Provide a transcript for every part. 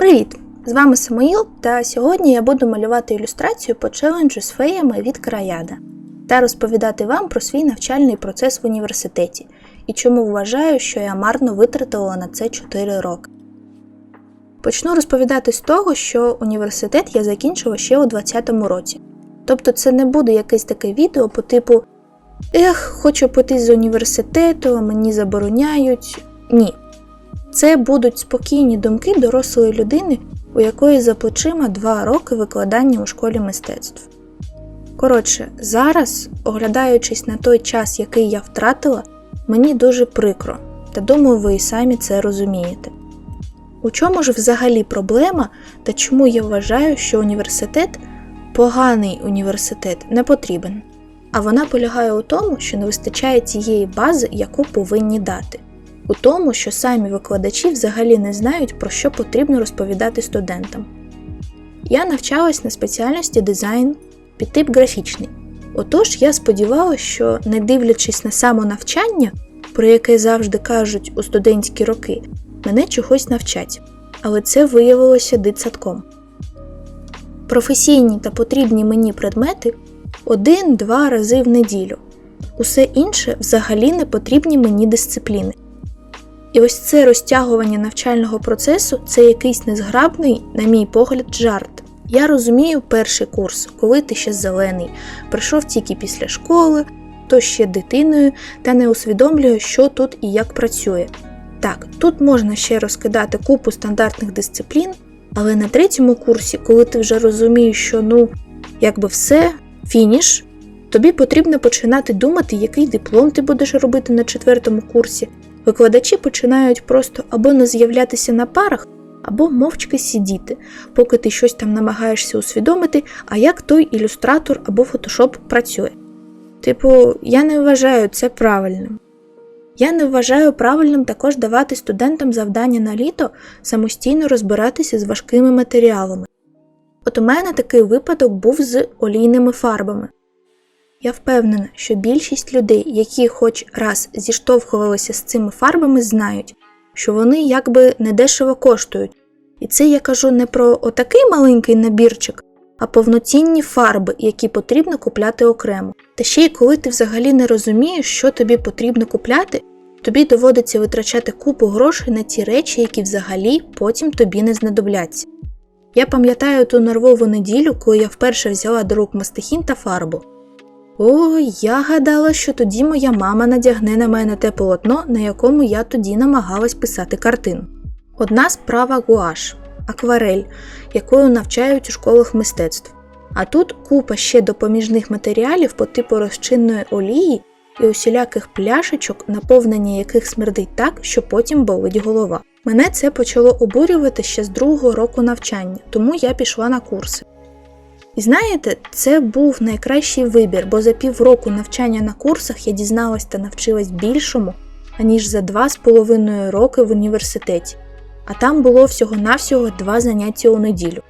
Привіт! З вами Самуїл, та сьогодні я буду малювати ілюстрацію по челенджу з феями від Краяда та розповідати вам про свій навчальний процес в університеті і чому вважаю, що я марно витратила на це 4 роки. Почну розповідати з того, що університет я закінчила ще у 2020 році. Тобто це не буде якесь таке відео по типу Ех, хочу піти з університету, мені забороняють. Ні. Це будуть спокійні думки дорослої людини, у якої за плечима 2 роки викладання у школі мистецтв. Коротше, зараз, оглядаючись на той час, який я втратила, мені дуже прикро, та думаю, ви і самі це розумієте. У чому ж взагалі проблема та чому я вважаю, що університет, поганий університет, не потрібен? А вона полягає у тому, що не вистачає тієї бази, яку повинні дати, у тому, що самі викладачі взагалі не знають, про що потрібно розповідати студентам. Я навчалась на спеціальності дизайн під тип графічний. Отож, я сподівалася, що, не дивлячись на самонавчання, про яке завжди кажуть у студентські роки, мене чогось навчать, але це виявилося дитсадком. Професійні та потрібні мені предмети один-два рази в неділю. Усе інше взагалі не потрібні мені дисципліни. І ось це розтягування навчального процесу це якийсь незграбний, на мій погляд, жарт. Я розумію перший курс, коли ти ще зелений, прийшов тільки після школи, то ще дитиною, та не усвідомлює, що тут і як працює. Так, тут можна ще розкидати купу стандартних дисциплін, але на третьому курсі, коли ти вже розумієш, що ну, якби все, фініш, тобі потрібно починати думати, який диплом ти будеш робити на четвертому курсі. Викладачі починають просто або не з'являтися на парах, або мовчки сидіти, поки ти щось там намагаєшся усвідомити, а як той ілюстратор або фотошоп працює. Типу, я не вважаю це правильним. Я не вважаю правильним також давати студентам завдання на літо самостійно розбиратися з важкими матеріалами. От у мене такий випадок був з олійними фарбами. Я впевнена, що більшість людей, які хоч раз зіштовхувалися з цими фарбами, знають, що вони якби недешево коштують. І це я кажу не про отакий маленький набірчик, а повноцінні фарби, які потрібно купляти окремо. Та ще й коли ти взагалі не розумієш, що тобі потрібно купляти, тобі доводиться витрачати купу грошей на ті речі, які взагалі потім тобі не знадобляться. Я пам'ятаю ту нервову неділю, коли я вперше взяла до рук мастихін та фарбу. О, я гадала, що тоді моя мама надягне на мене те полотно, на якому я тоді намагалась писати картину. Одна справа гуаш, акварель, якою навчають у школах мистецтв. А тут купа ще допоміжних матеріалів по типу розчинної олії і усіляких пляшечок, наповнення яких смердить так, що потім болить голова. Мене це почало обурювати ще з другого року навчання, тому я пішла на курси. І знаєте, це був найкращий вибір, бо за півроку навчання на курсах я дізналась та навчилась більшому, аніж за два з половиною роки в університеті, а там було всього-навсього два заняття у неділю.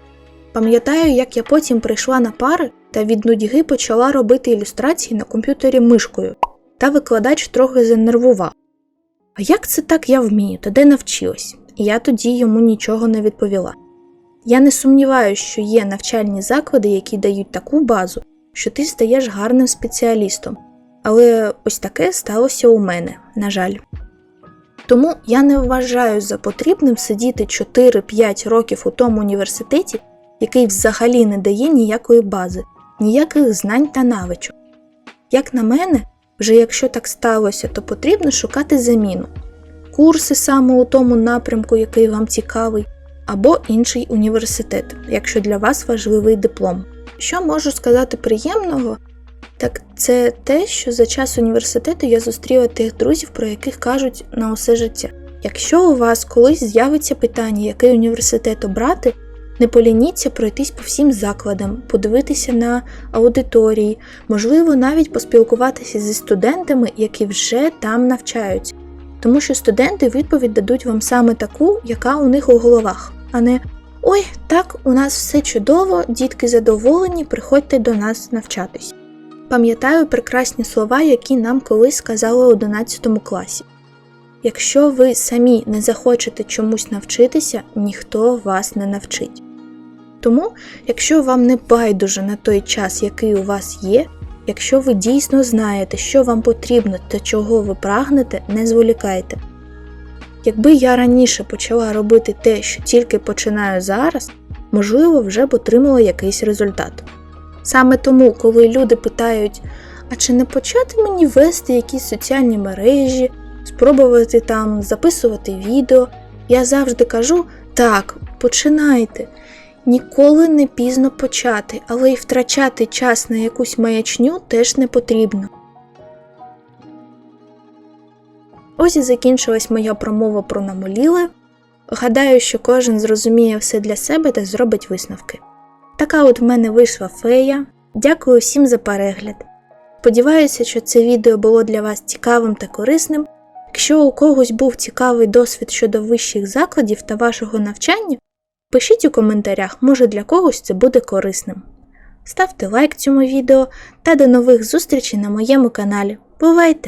Пам'ятаю, як я потім прийшла на пари та від нудьги почала робити ілюстрації на комп'ютері мишкою, та викладач трохи занервував. А як це так я вмію, та де навчилась? І я тоді йому нічого не відповіла. Я не сумніваюся, що є навчальні заклади, які дають таку базу, що ти стаєш гарним спеціалістом. Але ось таке сталося у мене, на жаль. Тому я не вважаю за потрібним сидіти 4-5 років у тому університеті, який взагалі не дає ніякої бази, ніяких знань та навичок. Як на мене, вже якщо так сталося, то потрібно шукати заміну, курси саме у тому напрямку, який вам цікавий або інший університет, якщо для вас важливий диплом. Що можу сказати приємного, так це те, що за час університету я зустріла тих друзів, про яких кажуть на усе життя. Якщо у вас колись з'явиться питання, який університет обрати, не полініться пройтись по всім закладам, подивитися на аудиторії, можливо, навіть поспілкуватися зі студентами, які вже там навчаються. Тому що студенти відповідь дадуть вам саме таку, яка у них у головах а не Ой, так, у нас все чудово, дітки задоволені, приходьте до нас навчатись. Пам'ятаю прекрасні слова, які нам колись сказали у 11 класі. Якщо ви самі не захочете чомусь навчитися, ніхто вас не навчить. Тому, якщо вам не байдуже на той час, який у вас є, якщо ви дійсно знаєте, що вам потрібно та чого ви прагнете, не зволікайте. Якби я раніше почала робити те, що тільки починаю зараз, можливо, вже б отримала якийсь результат. Саме тому, коли люди питають, а чи не почати мені вести якісь соціальні мережі, спробувати там записувати відео, я завжди кажу: так, починайте. Ніколи не пізно почати, але й втрачати час на якусь маячню теж не потрібно. Ось і закінчилась моя промова про намоліле. Гадаю, що кожен зрозуміє все для себе та зробить висновки. Така от в мене вийшла фея. Дякую всім за перегляд. Сподіваюся, що це відео було для вас цікавим та корисним. Якщо у когось був цікавий досвід щодо вищих закладів та вашого навчання, пишіть у коментарях, може для когось це буде корисним. Ставте лайк цьому відео та до нових зустрічей на моєму каналі. Бувайте!